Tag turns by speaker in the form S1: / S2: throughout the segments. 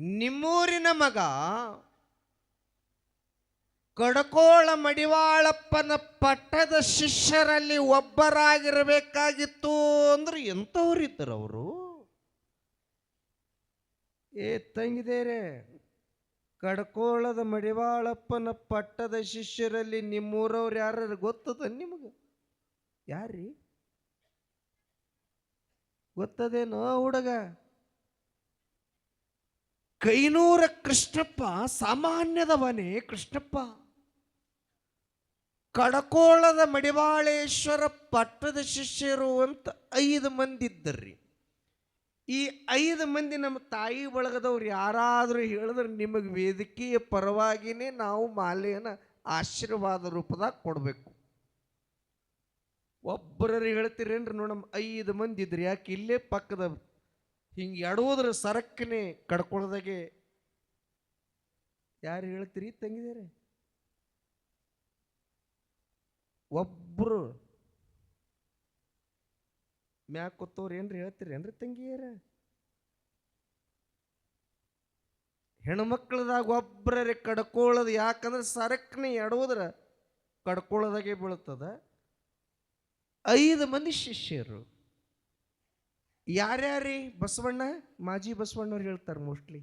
S1: ನಿಮ್ಮೂರಿನ ಮಗ ಕಡಕೋಳ ಮಡಿವಾಳಪ್ಪನ ಪಟ್ಟದ ಶಿಷ್ಯರಲ್ಲಿ ಒಬ್ಬರಾಗಿರಬೇಕಾಗಿತ್ತು ಅಂದ್ರೆ ಎಂಥವ್ರಿದ್ದರು ಅವರು? ಏ ತಂಗಿದೇರೆ, ಕಡಕೋಳದ ಮಡಿವಾಳಪ್ಪನ ಪಟ್ಟದ ಶಿಷ್ಯರಲ್ಲಿ ನಿಮ್ಮೂರವ್ರು ಯಾರು ಗೊತ್ತದ ನಿಮಗೆ? ಯಾರ್ರೀ? ಗೊತ್ತದೇನೋ ಹುಡುಗ? ಕೈನೂರ ಕೃಷ್ಣಪ್ಪ ಸಾಮಾನ್ಯದವನೇ ಕೃಷ್ಣಪ್ಪ. ಕಡಕೋಳದ ಮಡಿವಾಳೇಶ್ವರ ಪಟ್ಟದ ಶಿಷ್ಯರು ಅಂತ ಐದು ಮಂದಿ ಇದ್ದರ್ರಿ. ಈ ಐದು ಮಂದಿ ನಮ್ಮ ತಾಯಿ ಬಳಗದವ್ರು ಯಾರಾದರೂ ಹೇಳಿದ್ರೆ ನಿಮಗೆ ವೇದಿಕೆಯ ಪರವಾಗಿನೇ ನಾವು ಮಾಲೆಯನ್ನು ಆಶೀರ್ವಾದ ರೂಪದಾಗ ಕೊಡಬೇಕು. ಒಬ್ಬರೇ ಹೇಳ್ತೀರೇನ್ರಿ ನೋಡಮ್ಮ ಐದು ಮಂದಿ ಇದ್ರಿ, ಯಾಕೆ ಇಲ್ಲೇ ಪಕ್ಕದ ಹಿಂಗೆ ಎಡುವುದ್ರ ಸರಕ್ಕನೆ ಕಡ್ಕೊಳ್ದಾಗೆ ಯಾರು ಹೇಳ್ತೀರಿ ತಂಗಿದಿರಿ? ಒಬ್ಬರು ಮ್ಯಾಕ್ ಕೂತವ್ರು ಏನ್ರಿ ಹೇಳ್ತೀರಿ ಏನ್ರಿ ತಂಗಿಯರ? ಹೆಣ್ಮಕ್ಳದಾಗ ಒಬ್ಬರೇ ಕಡ್ಕೊಳ್ಳೋದು ಯಾಕಂದ್ರೆ ಸರಕ್ಕನೆ ಎಡುವುದ್ರ ಕಡ್ಕೊಳ್ಳೋದಾಗೆ ಬೀಳ್ತದ. ಐದು ಮಂದಿ ಶಿಷ್ಯರು. ಯಾರ್ಯಾರಿ ಬಸವಣ್ಣ? ಮಾಜಿ ಬಸವಣ್ಣವ್ರು ಹೇಳ್ತಾರೆ ಮೋಸ್ಟ್ಲಿ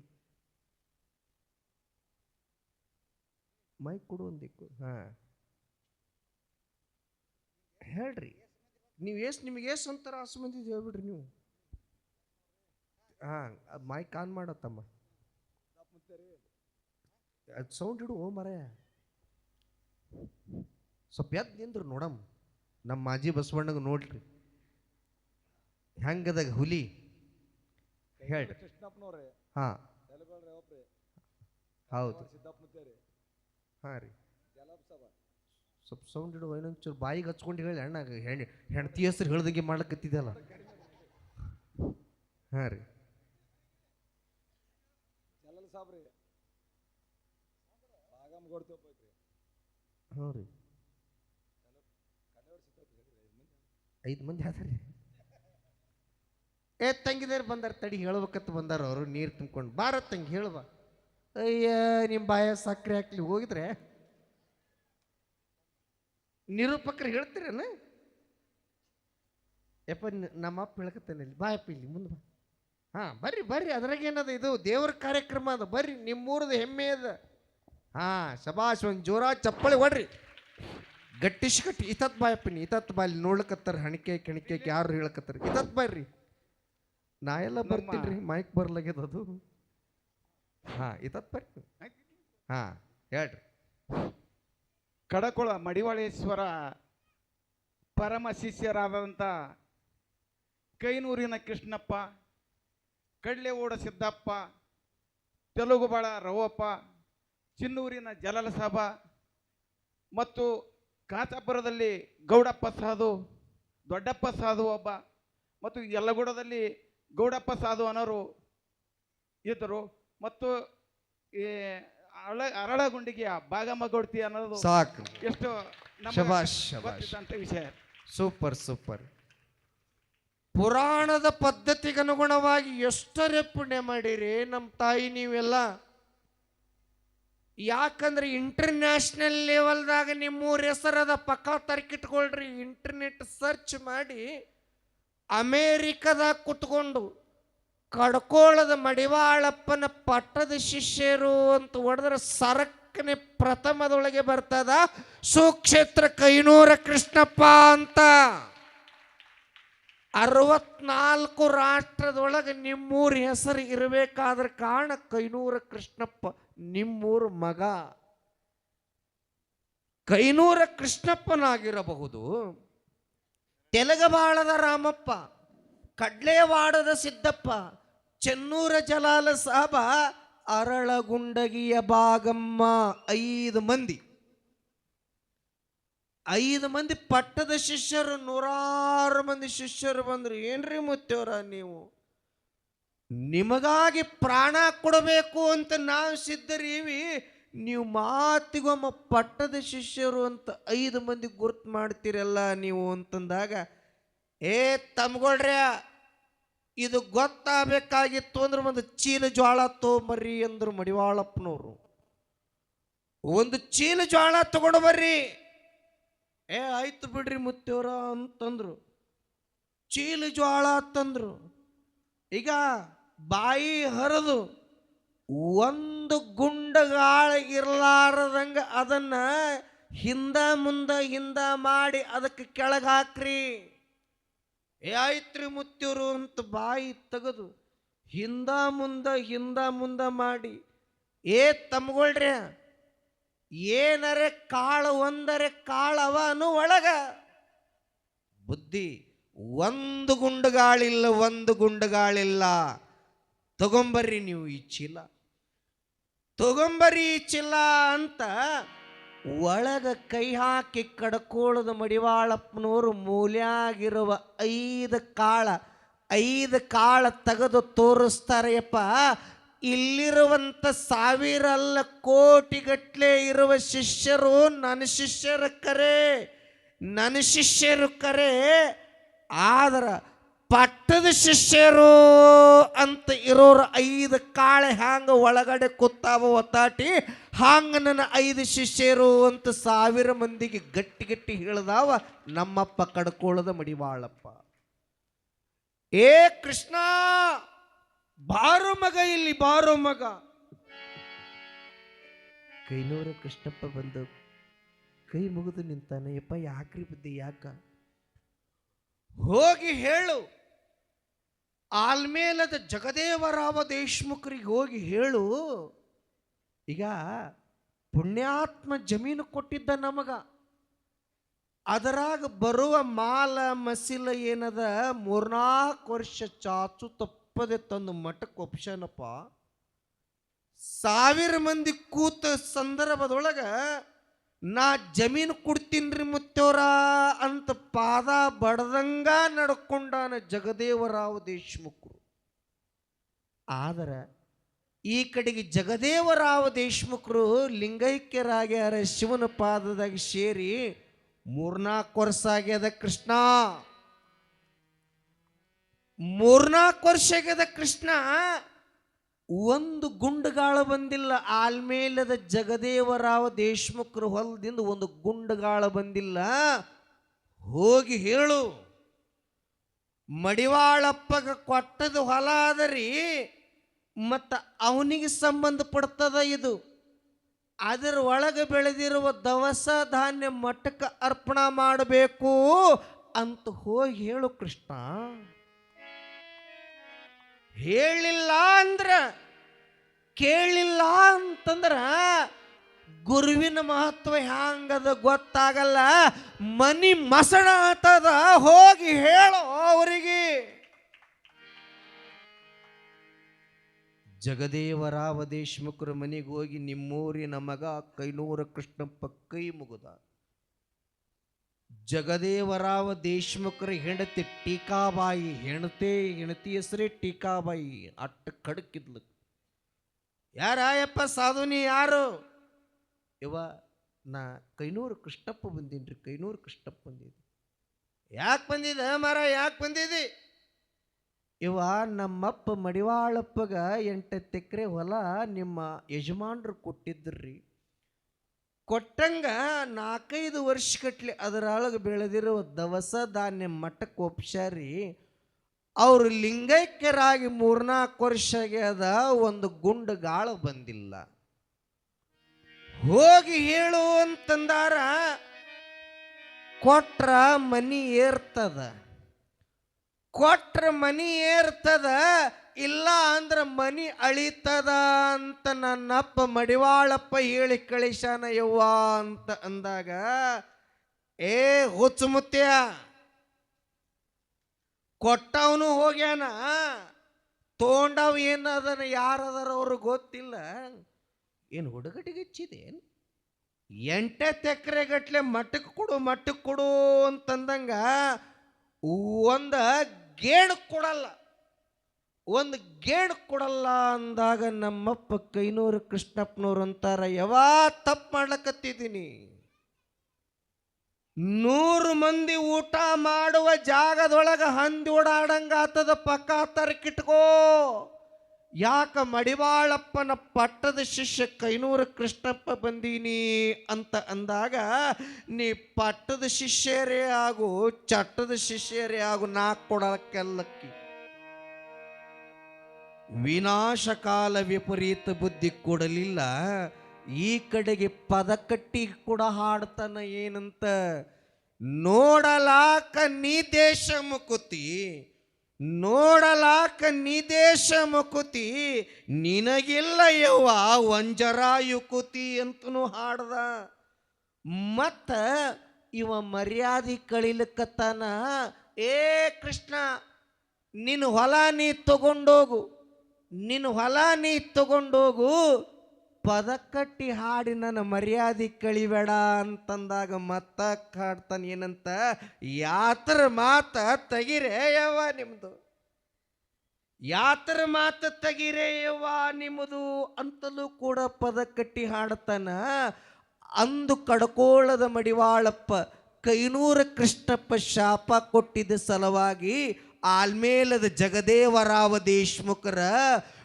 S1: ಮೈಕ್ ಕೊಡು ಒಂದಿಕ್ಕು ಹಾ. ಹೇಳ್ರಿ. ನೀವು ಎಷ್ಟು ನಿಮಗೆ ಎಷ್ಟು ಅಂತಾರ ಹಸು ಮಂದಿ ಹೇಳ್ಬಿಡ್ರಿ ನೀವು. ಹಾ ಮೈಕ್ ಆನ್ ಮಾಡತ್ತಮ್ಮ ಅದು ಸೌಂಡ್ ಇಡು, ಓ ಮರ ಸ್ವಲ್ಪ ಎದ್ದು ನಿಂದ್ರು ನೋಡಮ್ಮ ನಮ್ಮ ಮಾಜಿ ಬಸವಣ್ಣಗೆ ನೋಡ್ರಿ. ಹೆಂಗದಾಗ ಹುಲಿ. ಹೇಳ್ರಿ.
S2: ಕೃಷ್ಣಪ್ಪನವ್ರೆ.
S1: ಹಾ.
S2: ತೆಲುಗಳ್ರಿ ಒಬ್ರಿ.
S1: ಹೌದು.
S2: ಸಿದ್ದಪ್ಪನತ್ತೇರಿ
S1: ಹಾ ರೀ.
S2: ಜಲಬ್ ಸಭ.
S1: ಸ್ವಲ್ಪ ಸೌಂಡ್ ಇಡುವ ಇನ್ನೊಂಚೂರು ಬಾಯಿಗೆ ಹಚ್ಕೊಂಡು ಹೇಳಿ ಅಣ್ಣ ಹೆಣ್ಣು ಹೆಣ್ತಿ ಹೆಸರು ಹೇಳ್ದಂಗೆ ಮಾಡ್ಲಕತ್ತಿದ್ದಲ್ಲ ಹಾಂ ರೀ.
S2: ಜಲಲ್ ಸಾಬ್ರಿ. ಭಾಗಮ್ ಕೊಡ್ತಿ ಒಬ್ಬ ಐತ್ರಿ.
S1: ಹ್ಞೂ ರೀ. ಐದು ಮಂದಿ ಅದಾರ ಏ ತಂಗಿದೇರು ಬಂದಾರ ತಡಿ ಹೇಳ್ಬೇಕಂತ ಬಂದಾರ ಅವರು, ನೀರು ತುಂಬ್ಕೊಂಡು. ಬಾರ ತಂಗಿ ಹೇಳುವ ಅಯ್ಯ ನಿಮ್ಮ ಬಾಯ ಸಕ್ಕರೆ ಹಾಕ್ಲಿ. ಹೋಗಿದ್ರೆ ನಿರೂಪಕರು ಹೇಳ್ತೀರೇನ? ಯಪ್ಪ ನಮ್ಮ ಅಪ್ಪ ಇಲ್ಲಿ. ಬಾಯಪ್ಪ ಇಲ್ಲಿ, ಮುಂದೆ ಬಾ. ಹಾಂ, ಬರ್ರಿ ಬರ್ರಿ. ಅದ್ರಾಗೇನದ ಇದು? ದೇವ್ರ ಕಾರ್ಯಕ್ರಮ ಅದ. ಬರ್ರಿ, ನಿಮ್ಮೂರದ ಹೆಮ್ಮೆ ಅದ. ಹಾಂ, ಶಬಾಷ್ ಒಂದು ಜೋರ ಚಪ್ಪಳಿ ಹೊಡ್ರಿ. ಗಟ್ಟಿಶ್ ಗಟ್ಟಿ. ಇತತ್ ಬಾಯಪ್ಪ ನೀ, ಇತತ್ ಬಾ. ಇಲ್ಲಿ ನೋಡ್ಲಕತ್ತಾರ, ಹಣಿಕೆ, ಕೆಣಿಕೆ ಯಾರು ಹೇಳಕತ್ತಾರ? ಇತತ್ ಬರ್ರಿ. ನಾ ಎಲ್ಲ ಬರ್ತೀನಿ ಮೈಕ್ ಬರ್ಲಾಗ್ಯದ ಅದು ಹಾ ಇತತ್ ಬರ್ರಿ. ಹಾ ಹೇಳ್ರಿ.
S3: ಕಡಕೊಳ ಮಡಿವಾಳೇಶ್ವರ ಪರಮ ಶಿಷ್ಯರಾದಂಥ ಕೈನೂರಿನ ಕೃಷ್ಣಪ್ಪ ಕಡ್ಲೆ ಓಡ ಸಿದ್ದಪ್ಪ ತೆಲುಗುಬಾಳ ರವಪ್ಪ ಚಿನ್ನೂರಿನ ಜಲಲ ಸಾಬ ಮತ್ತು ಕಾಚಾಪುರದಲ್ಲಿ ಗೌಡಪ್ಪ ಸಾಧು ದೊಡ್ಡಪ್ಪ ಸಾಧು ಒಬ್ಬ ಮತ್ತು ಯಲ್ಲಗೂಡದಲ್ಲಿ ಗೌಡಪ್ಪ ಸಾಧು ಅನ್ನೋರು ಇದ್ದರು. ಮತ್ತು ಈ ಅರಳ ಅರಳಗುಂಡಿಗೆಯ ಭಾಗಮ್ಮ ಗೌಡ್ತಿ ಅನ್ನೋದು
S1: ಸಾಕು.
S3: ಎಷ್ಟು ನಮ್ಮ
S1: ಶಭಾಷ್
S3: ಗೊತ್ತಿದ್ದಂಥ ವಿಷಯ.
S1: Super super. ಪುರಾಣದ ಪದ್ಧತಿಗನುಗುಣವಾಗಿ ಎಷ್ಟರೇ ಪುಣ್ಯ ಮಾಡಿರಿ ನಮ್ಮ ತಾಯಿ ನೀವೆಲ್ಲ? ಯಾಕಂದ್ರೆ ಇಂಟರ್ನ್ಯಾಷನಲ್ ಲೆವೆಲ್ದಾಗ ನಿಮ್ಮೂರ ಹೆಸರದ ಪಕ್ಕ ತರ್ಕಿಟ್ಕೊಳ್ರಿ ಇಂಟರ್ನೆಟ್ ಸರ್ಚ್ ಮಾಡಿ ಅಮೇರಿಕದಾಗ ಕುತ್ಕೊಂಡು ಕಡ್ಕೋಳದ ಮಡಿವಾಳಪ್ಪನ ಪಟ್ಟದ ಶಿಷ್ಯರು ಅಂತ ಹೊಡೆದ್ರೆ ಸರಕ್ಕನೆ ಪ್ರಥಮದೊಳಗೆ ಬರ್ತದ ಸುಕ್ಷೇತ್ರ ಕೈನೂರ ಕೃಷ್ಣಪ್ಪ ಅಂತ. ಅರವತ್ನಾಲ್ಕು ರಾಷ್ಟ್ರದೊಳಗೆ ನಿಮ್ಮೂರ ಹೆಸರು ಇರಬೇಕಾದ್ರೆ ಕಾರಣ ಕೈನೂರ ಕೃಷ್ಣಪ್ಪ, ನಿಮ್ಮೂರ ಮಗ. ಕೈನೂರ ಕೃಷ್ಣಪ್ಪನಾಗಿರಬಹುದು. ತೆಲಗಬಾಳದ ರಾಮಪ್ಪ, ಕಡ್ಲೇವಾಡದ ಸಿದ್ದಪ್ಪ, ಚೆನ್ನೂರ ಜಲಾಲ ಸಾಬ, ಅರಳಗುಂಡಗಿಯ ಭಾಗಮ್ಮ, ಐದು ಮಂದಿ. ಐದು ಮಂದಿ ಪಟ್ಟದ ಶಿಷ್ಯರು, ನೂರಾರು ಮಂದಿ ಶಿಷ್ಯರು ಬಂದ್ರು. ಏನ್ರಿ ಮುತ್ತೋರ ನೀವು? ನಿಮಗಾಗಿ ಪ್ರಾಣ ಕೊಡಬೇಕು ಅಂತ ನಾವು ಸಿದ್ಧರೀವಿ. ನೀವು ಮಾತಿಗೊಮ್ಮ ಪಟ್ಟದ ಶಿಷ್ಯರು ಅಂತ ಐದು ಮಂದಿ ಗುರ್ತು ಮಾಡ್ತೀರಲ್ಲ ನೀವು ಅಂತಂದಾಗ, ಏ ತಮ್ಗೊಳ್ರ್ಯ, ಇದು ಗೊತ್ತಾಗಬೇಕಾಗಿತ್ತು ಅಂದ್ರೆ ಒಂದು ಚೀಲ ಜ್ವಾಳ ತೊಗೊಂಬರ್ರಿ ಅಂದ್ರು ಮಡಿವಾಳಪ್ಪನವರು. ಒಂದು ಚೀಲ ಜ್ವಾಳ ತಗೊಂಡು ಬರ್ರಿ. ಏ ಆಯ್ತು ಬಿಡ್ರಿ ಮುತ್ತೇವ್ರ, ಅಂತಂದ್ರು. ಚೀಲ ಜ್ವಾಳ ತಂದ್ರು. ಈಗ ಬಾಯಿ ಹರಿದು ಒಂದು ಗುಂಡಗಾಳ ಇರ್ಲಾರದಂಗ ಅದನ್ನ ಹಿಂದ ಮುಂದ ಹಿಂದ ಮಾಡಿ ಅದಕ್ಕೆ ಕೆಳಗೆ ಹಾಕ್ರಿ ಆಯ್ತ್ರಿ ಮುತ್ತೂರು ಅಂತ ಬಾಯಿ ತೆಗೆದು ಹಿಂದ ಮುಂದ ಹಿಂದ ಮುಂದ ಮಾಡಿ, ಏ ತಮ್ಗೊಳ್ರಿ ಏನರೆ ಕಾಳು ಒಂದರೆ ಕಾಳವನು ಒಳಗ. ಬುದ್ಧಿ, ಒಂದು ಗುಂಡುಗಾಳಿಲ್ಲ ಒಂದು ಗುಂಡುಗಾಳಿಲ್ಲ, ತಗೊಂಬರ್ರಿ ನೀವು ಈ ಚೀಲ. ತಗೊಂಬರ್ರಿ ಚಿಲ್ಲ ಅಂತ ಒಳಗ ಕೈ ಹಾಕಿ ಕಡ್ಕೋಳದ ಮಡಿವಾಳಪ್ಪನವರು ಮೂಲ್ಯಾಗಿರುವ ಐದು ಕಾಳ ಐದು ಕಾಳ ತೆಗೆದು ತೋರಿಸ್ತಾರೆಯಪ್ಪ. ಇಲ್ಲಿರುವಂಥ ಸಾವಿರ ಅಲ್ಲ ಕೋಟಿಗಟ್ಲೆ ಇರುವ ಶಿಷ್ಯರು ನನ್ನ ಶಿಷ್ಯರ ಕರೆ, ನನ್ನ ಶಿಷ್ಯರು ಕರೆ. ಆದ್ರ ಪಟ್ಟದ ಶಿಷ್ಯರು ಅಂತ ಇರೋರು ಐದು ಕಾಳೆ ಹ್ಯಾಂಗ ಒಳಗಡೆ ಕೂತಾವ ಒತ್ತಾಟಿ ಹಾಂಗ ನನ್ನ ಐದು ಶಿಷ್ಯರು? ಅಂತ ಸಾವಿರ ಮಂದಿಗೆ ಗಟ್ಟಿ ಗಟ್ಟಿ ಹೇಳ್ದಾವ, ನಮ್ಮಪ್ಪ ಕಡ್ಕೊಳ್ಳದ ಮಡಿವಾಳಪ್ಪ ಏ ಕೃಷ್ಣ, ಬಾರೋ ಮಗ ಇಲ್ಲಿ, ಬಾರೋ ಮಗ. ಕೈನೂರು ಕೃಷ್ಣಪ್ಪ ಬಂದು, ಕೈ ಮುಗಿದು ನಿಂತಾನೆ, ಯಪ್ಪ ಯಾಕ್ರಿ ಬುದ್ಧಿ ಯಾಕ? ಹೋಗಿ ಹೇಳು. ಆಲ್ಮೇಲದ ಜಗದೇವರಾವ ದೇಶ್ಮುಖರಿಗೆ ಹೋಗಿ ಹೇಳು. ಈಗ ಪುಣ್ಯಾತ್ಮ ಜಮೀನು ಕೊಟ್ಟಿದ್ದ ನಮಗ. ಅದರಾಗ ಬರುವ ಮಾಲ ಮಸಿಲ ಏನದ ಮೂರ್ನಾಲ್ಕು ವರ್ಷ ಚಾಚು ತಪ್ಪದೆ ತಂದು ಮಠಕ್ಕೆ ಒಪ್ಸನಪ್ಪ ಸಾವಿರ ಮಂದಿ ಕೂತ ಸಂದರ್ಭದೊಳಗ ನಾ ಜಮೀನು ಕೊಡ್ತೀನ್ರಿ ಮುತ್ತೋರ ಅಂತ ಪಾದ ಬಡದಂಗ ನಡ್ಕೊಂಡಾನ ಜಗದೇವರಾವ್ ದೇಶ್ಮುಖರು. ಆದ್ರೆ ಈ ಕಡೆಗೆ ಜಗದೇವರಾವ್ ದೇಶ್ಮುಖರು ಲಿಂಗೈಕ್ಯರಾಗ್ಯಾರ ಶಿವನ ಪಾದದಾಗ ಸೇರಿ ಮೂರ್ನಾಲ್ಕು ವರ್ಷ ಆಗ್ಯದ ಕೃಷ್ಣ. ಮೂರ್ನಾಲ್ಕು ವರ್ಷ ಆಗ್ಯದ ಕೃಷ್ಣ. ಒಂದು ಗುಂಡುಗಾಳ ಬಂದಿಲ್ಲ, ಆಲ್ಮೇಲದ ಜಗದೇವರಾವ ದೇಶ್ಮುಖರ ಹೊಲದಿಂದ ಒಂದು ಗುಂಡುಗಾಳ ಬಂದಿಲ್ಲ. ಹೋಗಿ ಹೇಳು, ಮಡಿವಾಳಪ್ಪಗ ಕೊಟ್ಟದ ಹೊಲ ಅದರಿ, ಮತ್ತು ಅವನಿಗೆ ಸಂಬಂಧಪಡ್ತದ ಇದು. ಅದರ ಒಳಗೆ ಬೆಳೆದಿರುವ ದವಸ ಧಾನ್ಯ ಮಠಕ್ಕೆ ಅರ್ಪಣೆ ಮಾಡಬೇಕು ಅಂತ ಹೋಗಿ ಹೇಳು ಕೃಷ್ಣ. ಹೇಳಿಲ್ಲ ಅಂದ್ರ, ಕೇಳಿಲ್ಲ ಅಂತಂದ್ರ ಗುರುವಿನ ಮಹತ್ವ ಹ್ಯಾಂಗದ ಗೊತ್ತಾಗಲ್ಲ. ಮನಿ ಮಸಣ ಆತದ, ಹೋಗಿ ಹೇಳೋ ಅವರಿಗೆ. ಜಗದೇವರಾವ ದೇಶ್ಮುಖರ ಮನೆಗೆ ಹೋಗಿ ನಿಮ್ಮೂರಿನ ಮಗ ಕೈನೂರ ಕೃಷ್ಣಪ್ಪ ಕೈ ಮುಗುದ. ಜಗದೇವರಾವ ದೇಶ್ಮುಖರ ಹೆಂಡತಿ ಟೀಕಾಬಾಯಿ ಹೆಣತೆ ಹೆಣತಿ ಹೆಸರೇ ಟೀಕಾಬಾಯಿ, ಅಟ್ಟ ಕಡಕಿದ್ಲು ಯಾರಾಯಪ್ಪ ಸಾಧುನಿ ಯಾರು? ಇವ ನಾ ಕೈನೂರು ಕೃಷ್ಣಪ್ಪ ರೀ ಕೈನೂರು ಕೃಷ್ಣಪ್ಪ ಬಂದಿದ್ದೆ ಯಾಕೆ ಬಂದಿದೆ ಮರ ಯಾಕೆ ಬಂದಿದ್ದಿ ಇವ ನಮ್ಮಪ್ಪ ಮಡಿವಾಳಪ್ಪಗ ಎಂಟತ್ತು ಎಕರೆ ಹೊಲ ನಿಮ್ಮ ಯಜಮಾನ್ರು ಕೊಟ್ಟಿದ್ರಿ. ಕೊಟ್ಟಂಗ ನಾಲ್ಕೈದು ಕಟ್ಲಿ ಅದರೊಳಗೆ ಬೆಳೆದಿರೋ ದವಸ ಧಾನ್ಯ ಮಟ್ಟಕ್ಕೆ ಒಪ್ಸಾರಿ ಅವರು ಲಿಂಗೈಕ್ಯರಾಗಿ ಮೂರ್ನಾಲ್ಕು ವರ್ಷ ಆಗ್ಯದ, ಒಂದು ಗುಂಡು ಗಾಳ ಬಂದಿಲ್ಲ. ಹೋಗಿ ಹೇಳು ಅಂತಂದಾರ, ಕೊಟ್ರ ಮನಿ ಏರ್ತದ. ಕೊಟ್ರ ಮನಿ ಏರ್ತದ ಇಲ್ಲ ಅಂದ್ರ ಮನಿ ಅಳಿತದ ಅಂತ ನನ್ನಪ್ಪ ಮಡಿವಾಳಪ್ಪ ಹೇಳಿ ಕಳಿಸಾನ ಯವ್ವ ಅಂತ ಅಂದಾಗ, ಏ, ಹುಚ್ಚು ಮುತ್ಯ ಕೊಟ್ಟವನು ಹೋಗ್ಯಾನ, ತೋಂಡವ್ ಏನದನ ಯಾರದಾರ ಅವ್ರಿಗೆ ಗೊತ್ತಿಲ್ಲ, ಏನು ಹುಡುಗಟಿಗೆ ಎಂಟೆ ಎಂಟತ್ತು ಎಕರೆ ಗಟ್ಲೆ ಮಟ್ಟಕ್ಕೆ ಕೊಡು ಮಟ್ಟಕ್ಕೆ ಕೊಡು ಅಂತಂದಂಗ ಒಂದು ಗೇಣು ಕೊಡಲ್ಲ. ಒಂದು ಗೇಣು ಕೊಡಲ್ಲ ಅಂದಾಗ ನಮ್ಮಪ್ಪ ಕೈನೂರು ಕೃಷ್ಣಪ್ಪನವ್ರು ಅಂತಾರ ಯಾವ ತಪ್ಪು ಮಾಡ್ಲಕತ್ತಿದ್ದೀನಿ ನೂರು ಮಂದಿ ಊಟ ಮಾಡುವ ಜಾಗದೊಳಗೆ ಹಂದಿ ಓಡಾಡಂಗ ಆತದ ಪಕ್ಕ ತರಕಿಟ್ಕೋ ಯಾಕ ಮಡಿವಾಳಪ್ಪನ ಪಟ್ಟದ ಶಿಷ್ಯ ಕೈನೂರು ಕೃಷ್ಣಪ್ಪ ಬಂದೀನಿ ಅಂತ ಅಂದಾಗ, ನೀ ಪಟ್ಟದ ಶಿಷ್ಯರೇ ಆಗು, ಚಟ್ಟದ ಶಿಷ್ಯರೇ ಆಗು, ನಾ ಕೊಡಕ್ಕೆಲ್ಲಕ್ಕಿ. ವಿನಾಶಕಾಲ ವಿಪರೀತ ಬುದ್ಧಿ ಕೊಡಲಿಲ್ಲ. ಈ ಕಡೆಗೆ ಪದ ಕಟ್ಟಿ ಕೂಡ ಹಾಡ್ತಾನ ಏನಂತ? ನೋಡಲಾಕ ನೀ ದೇಶ ಮುಕುತಿ, ನೋಡಲಾಕ ನೀ ದೇಶ ಮುಕುತಿ, ನಿನಗಿಲ್ಲ ಯವ್ವ ವಂಜರಾಯುಕುತಿ ಅಂತನೂ ಹಾಡ್ದ. ಮತ್ತ ಇವ ಮರ್ಯಾದೆ ಕಳಿಲಕ್ಕತ್ತಾನ ಏ ಕೃಷ್ಣ ನಿನ್ನ ಹೊಲ ನೀ ತಗೊಂಡೋಗು. ನಿನ್ನ ಹೊಲ ನೀ ತಗೊಂಡೋಗು ಪದ ಕಟ್ಟಿ ಹಾಡಿ ನನ್ನ ಮರ್ಯಾದೆ ಕಳಿಬೇಡ ಅಂತಂದಾಗ ಮತ್ತ ಹಾಡ್ತಾನೆ ಏನಂತ? ಯಾತ್ರ ಮಾತ ತೆಗಿರೇ ಯವ್ವ ನಿಮ್ದು. ಯಾತ್ರ ಮಾತ ತೆಗಿರೇ ಯವ್ವ ನಿಮ್ಮದು ಅಂತಲೂ ಕೂಡ ಪದ ಕಟ್ಟಿ ಹಾಡ್ತಾನ? ಅಂದು ಕಡ್ಕೋಳದ ಮಡಿವಾಳಪ್ಪ ಕೈನೂರ ಕೃಷ್ಣಪ್ಪ ಶಾಪ ಕೊಟ್ಟಿದ್ದ ಸಲುವಾಗಿ ಆಲ್ಮೇಲದ ಜಗದೇವರಾವ ದೇಶ್ಮುಖರ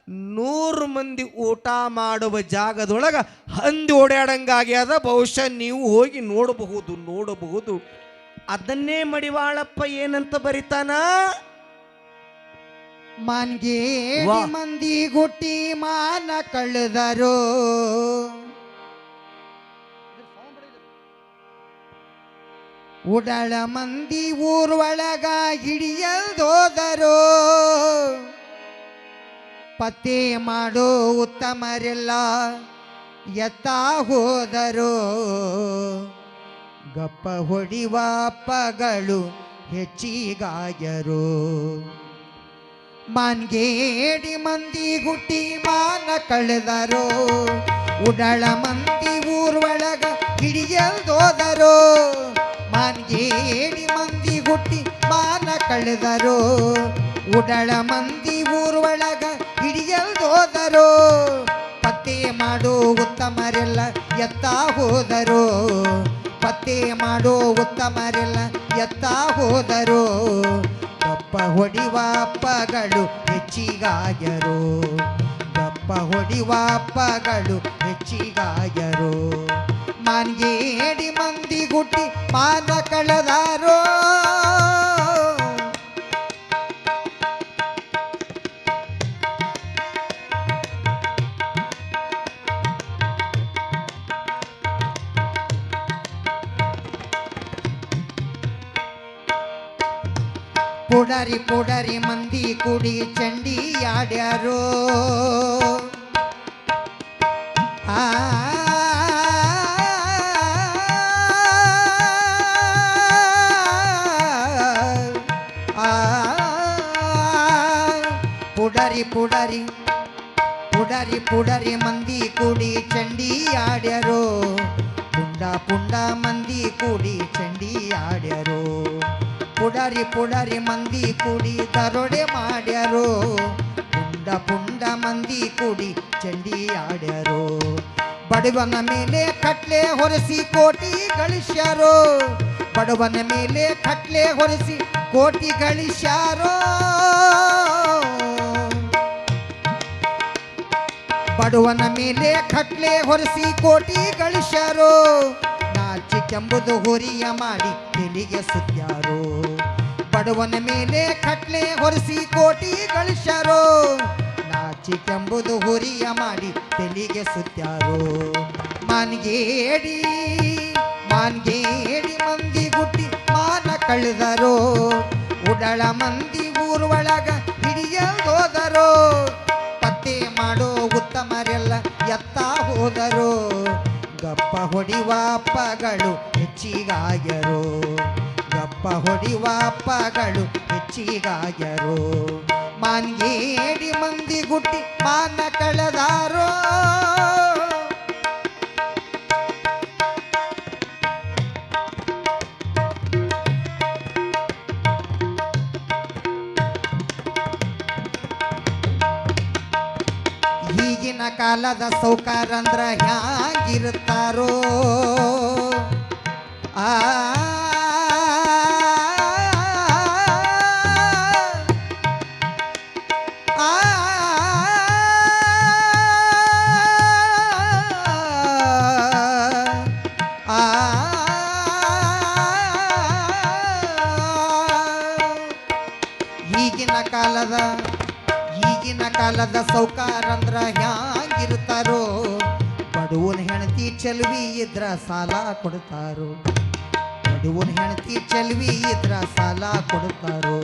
S1: ನೂರು ಮಂದಿ ಊಟ ಮಾಡುವ ಜಾಗದೊಳಗ ಹಂದಿ ಓಡಾಡಂಗಾಗ್ಯದ ಬಹುಶಃ ನೀವು ಹೋಗಿ ನೋಡಬಹುದು ನೋಡಬಹುದು. ಅದನ್ನೇ ಮಡಿವಾಳಪ್ಪ ಏನಂತ ಬರಿತಾನ?
S4: ಮನ್ಗೆ. ಮಂದಿ ಗುಟ್ಟಿ ಮಾನ ಕಳೆದರು. ಉಡಳ ಮಂದಿ ಊರೊಳಗ ಹಿಡಿಯಲ್ದೋದರು. ಪತ್ತೆ ಮಾಡೋ ಉತ್ತಮರೆಲ್ಲ ಎತ್ತ ಹೋದರು. ಗಪ್ಪ ಹೊಡಿವ ಅಪ್ಪಗಳು ಹೆಚ್ಚಿಗಾಯರು. ಮಾನ್ಗೇಡಿ ಮಂದಿ ಗುಟ್ಟಿ ಮಾನ ಕಳೆದರು. ಉಡಳ ಮಂದಿ ಊರೊಳಗ ಹಿಡಿಯಲ್ದೋದರು. ಮಾನ್ಗೇಡಿ ಮಂದಿ ಗುಟ್ಟಿ ಬಾಲ ಕಳೆದರು. ಉಡಳ ಮಂದಿ ಊರೊಳಗ ಹಿಡಿಯಲ್ದೋದರು ಪತ್ತೆ ಮಾಡೋ ಉತ್ತಮರೆಲ್ಲ ಎತ್ತ ಹೋದರು. ಪತ್ತೆ ಮಾಡೋ ಉತ್ತಮರೆಲ್ಲ ಎತ್ತ ಹೋದರು. ದಪ್ಪ ಹೊಡಿವ ಅಪ್ಪಗಳು ಹೆಚ್ಚಿಗಾಯರು. ದಪ್ಪ ಹೊಡಿವ ಅಪ್ಪಗಳು ಹೆಚ್ಚಿಗಾಯರು. ಮಾನ್ಗೇಡಿ ಮಂದಿ ಗುಟ್ಟಿ ಮಾನ ಕಳೆದಾರೋ? ಪುಡರಿ ಪುಡರಿ ಮಂದಿ ಕುಡಿ ಚಂಡಿ ಆಡ್ಯಾರೋ ಪುಡರಿ ಪುಡರಿ ಪುಡರಿ ಪುಡರಿ ಮಂದಿ ಕೂಡಿ ಚಂಡಿ ಆಡ್ಯರೋ ಪುಂಡ ಪುಂಡ ಮಂದಿ ಕೂಡಿ ಚಂಡಿ ಆಡ್ಯರೋ ಪುಡರಿ ಪುಡರಿ ಮಂದಿ ಕೂಡಿ ದರೋಡೆ ಮಾಡ್ಯಾರೋ ಪುಂಡ ಪುಂಡ ಮಂದಿ ಕೂಡಿ ಚಂಡಿ ಆಡ್ಯಾರೋ ಬಡವನ ಮೇಲೆ ಕಟ್ಲೆ ಹೊರಸಿ ಕೋಟಿ ಗಳಿಸ್ಯಾರೋ ಬಡವನ ಮೇಲೆ ಕಟ್ಲೆ ಹೊರಸಿ ಕೋಟಿ ಗಳಿಸ್ಯಾರೋ ಬಡವನ ಮೇಲೆ ಕಟ್ಲೆ ಹೊರಸಿ ಕೋಟಿ ಗಳಿಸ್ಯಾರೋ ನಾಚಿ ಕೆಂಬುದು ಹುರಿಯ ಮಾಡಿ ತಿಳಿಗೆ ಸುತ್ತಾರು. ಬಡವನ ಮೇಲೆ ಕಟ್ಲೆ ಹೊರಸಿ ಕೋಟಿ ಗಳಿಸ್ಯಾರೋ ನಾಚಿ ಕೆಂಬುದು ಹುರಿಯ ಮಾಡಿ ತೆಲಿಗೆ ಸುತ್ತಾರು. ಮಾನ್ಗೇಡಿ ಮಾನ್ಗೇಡಿ ಮಂದಿ ಗುಟ್ಟಿ ಮಾನ ಕಳೆದರು, ಉಡಳ ಮಂದಿ ಊರೊಳಗ ಹಿಡಿಯದೋದರೋ. ಉತ್ತಮರೆಲ್ಲ ಎತ್ತ ಹೋದರು? ಗಪ್ಪ ಹೊಡಿವ ಹೆಚ್ಚಿಗಾಗ್ಯರು. ಗಪ್ಪ ಹೊಡಿವ ಅಪ್ಪಗಳು ಹೆಚ್ಚಿಗಾಗ್ಯರು. ಮಾನ್ಗೇಡಿ ಮಂದಿ ಗುಟ್ಟಿ ಮಾನ ಕಳೆದಾರೋ? ಕಾಲದ ಸೌಕಾರ ಅಂದ್ರ ಹ್ಯಾಂಗಿರ್ತಾರೋ? ಆ ಸೌಕಾರ ಅಂದ್ರ ಹ್ಯಾಂಗಿರ್ತಾರೋ? ಬಡವನ ಹೆಣತಿ ಚೆಲ್ವಿ ಇದ್ರ ಸಾಲ ಕೊಡ್ತಾರೋ? ಬಡವನ ಹೆಣತಿ ಚೆಲ್ವಿ ಇದ್ರ ಸಾಲ ಕೊಡ್ತಾರೋ?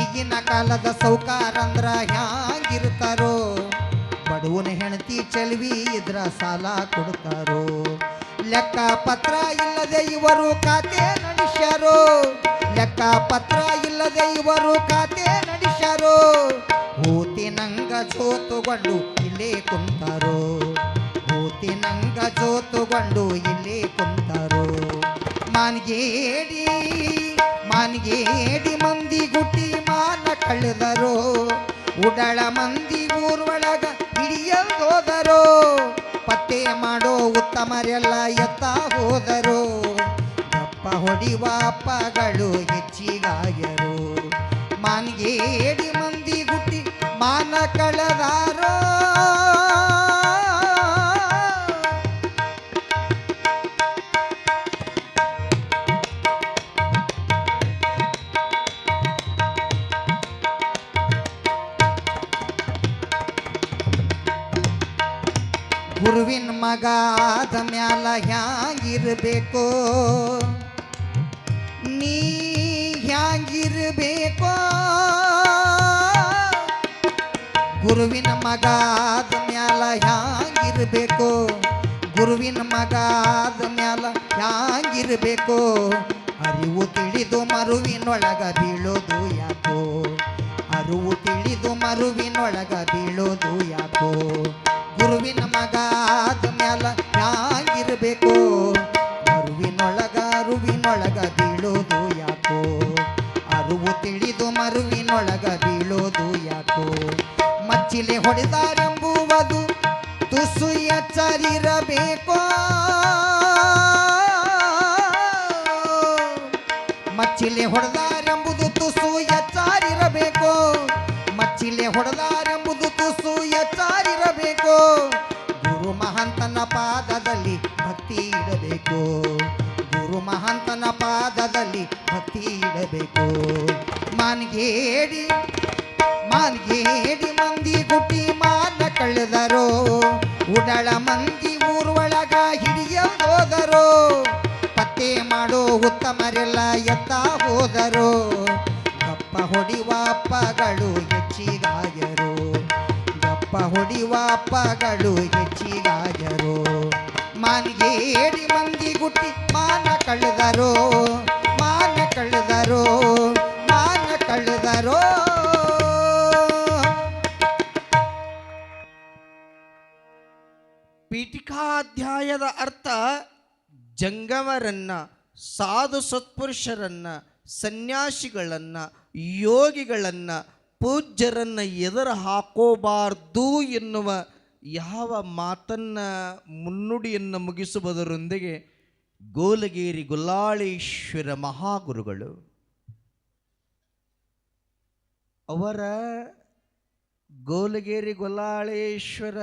S4: ಈಗಿನ ಕಾಲದ ಸೌಕಾರ ಅಂದ್ರ ಹ್ಯಾಂಗಿರ್ತಾರೋ? ಬಡವನ ಹೆಣತಿ ಚೆಲ್ವಿ ಇದ್ರ ಸಾಲ ಕೊಡ್ತಾರೋ? ಲೆಕ್ಕ ಪತ್ರ ಇಲ್ಲದೆ ಇವರು ಖಾತೆ ನಡೆಸ್ಯಾರೋ? ಲೆಕ್ಕ ಪತ್ರ ಇಲ್ಲದೆ ಇವರು ಖಾತೆ ನಡೆಸ್ಯಾರೋ? ಹೂತಿನಂಗ ಜೋತುಗೊಂಡು ಇಲ್ಲೇ ಕುಂತಾರೋ? ಭೂತಿನಂಗ ಜೋತುಗೊಂಡು ಇಲ್ಲೇ ಕುಂತರು? ಮಾನ್ಗೇಡಿ ಮಾನ್ಗೇಡಿ ಮಂದಿ ಗುಟ್ಟಿ ಮಾನ ಕಳೆದರು? ಉಡಳ ಮಂದಿ ಊರೊಳಗ ಹಿಡಿಯಲ್ದೋದರೋ ಪತ್ತೆ ಮಾಡೋ ಉತ್ತಮರೆಲ್ಲ ಎತ್ತ ಹೋದರು? ದಪ್ಪ ಹೊಡಿವ ಅಪ್ಪಗಳು ಹೆಚ್ಚಿಗಾಗ್ಯರು? ಮಾನ್ಗೇಡಿ ಮಂದಿ ಮಾನ ಕಳೆದಾರೋ ಗುರುವಿನ ಮಗ ಆದ ಮ್ಯಾಲ ಹ್ಯಾಂಗಿರ್ಬೇಕು ಹ್ಯಾಂಗಿರ್ಬೇಕು ಅರಿವು ತಿಳಿದು ಮರುವಿನೊಳಗ ಬೀಳೋದು ಯಾಕೋ? ಅರಿವು ತಿಳಿದು ಮರುವಿನೊಳಗ ಬೀಳೋದು ಯಾಕೋ? ಗುರುವಿನ ಮಗ ಆದ ಮ್ಯಾಲ ಯಾಗಿರ್ಬೇಕು? ಮರುವಿನೊಳಗ, ಅರುವಿನೊಳಗ ಬೀಳೋದು ಯಾಕೋ? ಅರುವು ತಿಳಿದು ಮರುವಿನೊಳಗ ಬೀಳೋದು ಯಾಕೋ? ಮಚ್ಚಿಲೆ ಹೊಡೆದಾರೆಂಬುವುದು ತುಸು ಎಚ್ಚರಿರಬೇಕು? ಮಚ್ಚಿಲೆ ಹೊಡೆದಾರೆಂಬುದು ತುಸು ಎಚ್ಚಾರಿರಬೇಕು. ಮಚ್ಚಿಲೆ ಹೊಡೆದಾರೆಂಬುದು ತುಸು ಎಚ್ಚಾರಿರಬೇಕು. ಗುರು ಮಹಂತನ ಪಾದದಲ್ಲಿ ಭಕ್ತಿ ಇಡಬೇಕು. ಗುರು ಮಹಂತನ ಪಾದದಲ್ಲಿ ಭಕ್ತಿ ಇಡಬೇಕು. ಮಾನ್ಗೇಡಿ ಮಾನ್ಗೇಡಿ ಮಂದಿ ಗುಟ್ಟಿ ಮಾನ ಕಳೆದರು. ಉಡಳ ಮಂದಿ ಊರೊಳಗ ಹಿಡಿಯೋದರೋ ಪತ್ತೆ ಮಾಡೋ ಉತ್ತಮರೆಲ್ಲ ಎತ್ತ ಹೋದರು. ಗಪ್ಪ ಹೊಡಿವ ಅಪ್ಪಗಳು ಹೆಚ್ಚಿಗಾಯರು. ಗಪ್ಪ ಹೊಡಿವ ಅಪ್ಪಗಳು ಹೆಚ್ಚಿಗಾಯರು. ಏಡಿ ಮಂದಿ ಗುಟ್ಟಿ ಮಾನ ಕಳೆದರು. ಮಾನ ಕಳೆದರು. ಮಾನ ಕಳೆದರು.
S1: ಪೀಠಿಕಾಧ್ಯಾಯದ ಅರ್ಥ ಜಂಗಮರನ್ನ, ಸಾಧು ಸತ್ಪುರುಷರನ್ನ, ಸನ್ಯಾಸಿಗಳನ್ನ, ಯೋಗಿಗಳನ್ನ, ಪೂಜ್ಯರನ್ನು ಎದುರು ಹಾಕೋಬಾರ್ದು ಎನ್ನುವ ಯಾವ ಮಾತನ್ನ ಮುನ್ನುಡಿಯನ್ನು ಮುಗಿಸುವುದರೊಂದಿಗೆ ಗೋಲಗೇರಿ ಗುಲ್ಲಾಳೇಶ್ವರ ಮಹಾಗುರುಗಳು ಅವರ ಗೋಲಗೇರಿ ಗುಲಾಳೇಶ್ವರ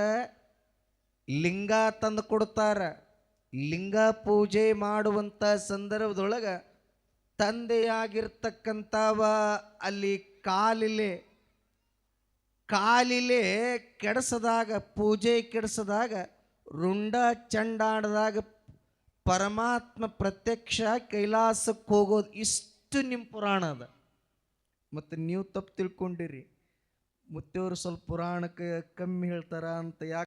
S1: ಲಿಂಗ ತಂದು ಕೊಡ್ತಾರ ಲಿಂಗ ಪೂಜೆ ಮಾಡುವಂಥ ಸಂದರ್ಭದೊಳಗೆ ತಂದೆಯಾಗಿರ್ತಕ್ಕಂಥವ ಅಲ್ಲಿ ಕಾಲಿಲೆ ಕಾಲಿಲೆ ಕೆಡಿಸದಾಗ, ಪೂಜೆ ಕೆಡಿಸದಾಗ, ರುಂಡ ಚಂಡಾಡದಾಗ ಪರಮಾತ್ಮ ಪ್ರತ್ಯಕ್ಷ ಕೈಲಾಸಕ್ಕೆ ಹೋಗೋದು ಇಷ್ಟು ನಿಮ್ಮ ಪುರಾಣ ಅದ. ಮತ್ತು ನೀವು ತಪ್ಪು ತಿಳ್ಕೊಂಡಿರಿ. ಮುತ್ತೆಯವರು ಸ್ವಲ್ಪ ಪುರಾಣಕ್ಕೆ ಕಮ್ಮಿ ಹೇಳ್ತಾರ ಅಂತ ಯಾಕೆ